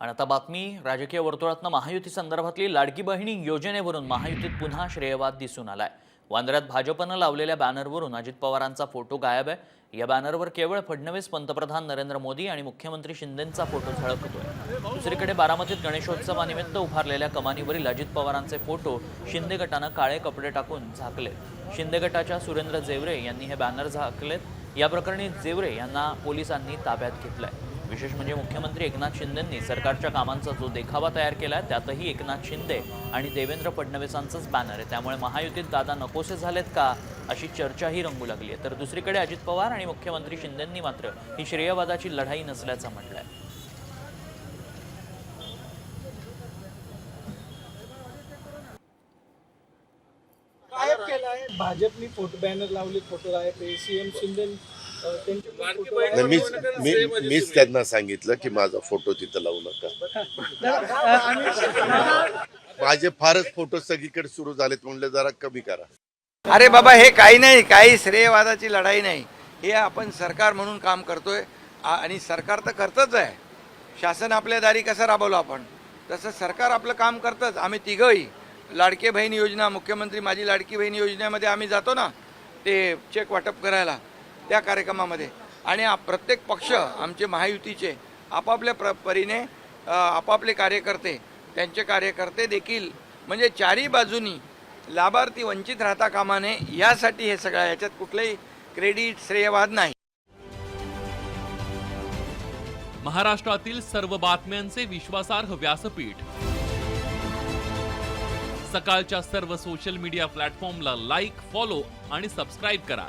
आणि आता बातमी राजकीय वर्तुळातनं महायुती संदर्भातली लाडकी बहिणी योजनेवरून महायुतीत पुन्हा श्रेयवाद दिसून आलाय. वांद्र्यात भाजपनं लावलेल्या बॅनरवरून अजित पवारांचा फोटो गायब आहे. या बॅनरवर केवळ फडणवीस पंतप्रधान नरेंद्र मोदी आणि मुख्यमंत्री शिंदेंचा फोटो झळकतोय. दुसरीकडे बारामतीत गणेशोत्सवानिमित्त उभारलेल्या कमानीवरील अजित पवारांचे फोटो शिंदे गटानं काळे कपडे टाकून झाकले शिंदे गटाच्या सुरेंद्र जेवरे यांनी हे बॅनर झाकलेत. या प्रकरणी जेवरे यांना पोलिसांनी ताब्यात घेतलंय. विशेष म्हणजे मुख्यमंत्री एकनाथ शिंदेंनी सरकारच्या कामांचा जो देखावा तयार केला आहे त्यातही एकनाथ शिंदे आणि देवेंद्र फडणवीसांचंच बॅनर आहे. त्यामुळे महायुतीत दादा नकोसे झालेत का अशी चर्चाही रंगू लागली आहे. तर दुसरीकडे अजित पवार आणि मुख्यमंत्री शिंदेंनी मात्र ही श्रेयवादाची लढाई नसल्याचं म्हटलंय. केला आहे. भाजपनी फोटो बॅनर लावले फोटो आहे सीएम शिंदे नाही, मीच मी मीच त्यांना सांगितलं की माझा फोटो तिथं लावू नका. माझे फारच फोटो सगळीकडे सुरू झालेत म्हणलं जरा कमी करा. अरे बाबा हे काही नाही काही श्रेयवादाची लढाई नाही. हे आपण सरकार म्हणून काम करतोय आ- आणि सरकार तर करतच आहे. शासन आपल्या दारी कसं राबवलं आपण? तसं सरकार आपलं काम करतंच. आम्ही तिघंही लाडके बहीण योजना मुख्यमंत्री माझी लाडकी बहीण योजनेमध्ये आम्ही जातो ना ते चेक वाटप करायला. त्या कार्यक्रमामध्ये. आणि प्रत्येक पक्ष आमचे महायुतीचे आपापल्या प्र परीने आपापले कार्यकर्ते त्यांचे कार्यकर्ते देखील म्हणजे चारही बाजूनी लाभार्थी वंचित राहता कामा नये यासाठी हे सगळं याच्यात कुठलंही क्रेडिट श्रेयवाद नाही. महाराष्ट्रातील सर्व बातम्यांचे विश्वासार्ह व्यासपीठ. सकाळच्या सर्व सोशल मीडिया प्लॅटफॉर्मला लाईक फॉलो आणि सबस्क्राईब करा.